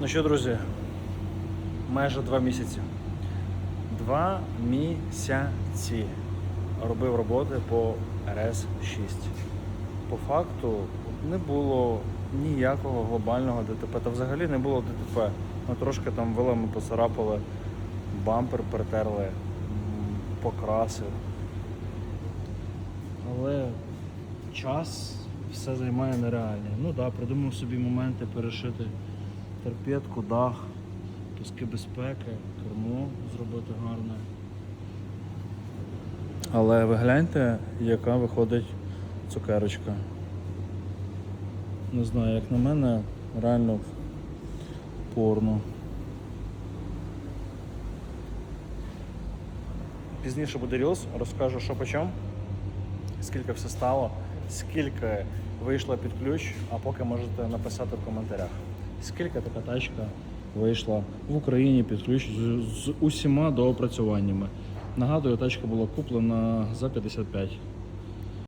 Ну що, друзі, майже два місяці. Два місяці робив роботи по РС-6. По факту не було ніякого глобального ДТП. Та взагалі не було ДТП. Ми трошки там вилами поцарапали, бампер притерли, покраси. Але час все займає нереальний. Ну так, да, придумав собі моменти перешити торпедку, дах, пуски безпеки, кермо зробити гарне. Але ви гляньте, яка виходить цукерочка. Не знаю, як на мене, реально порно. Пізніше буде рілс, розкажу, що по чому, скільки все стало, скільки вийшло під ключ, а поки можете написати в коментарях. Скільки така тачка вийшла в Україні під ключ з, з усіма доопрацюваннями. Нагадую, тачка була куплена за 55.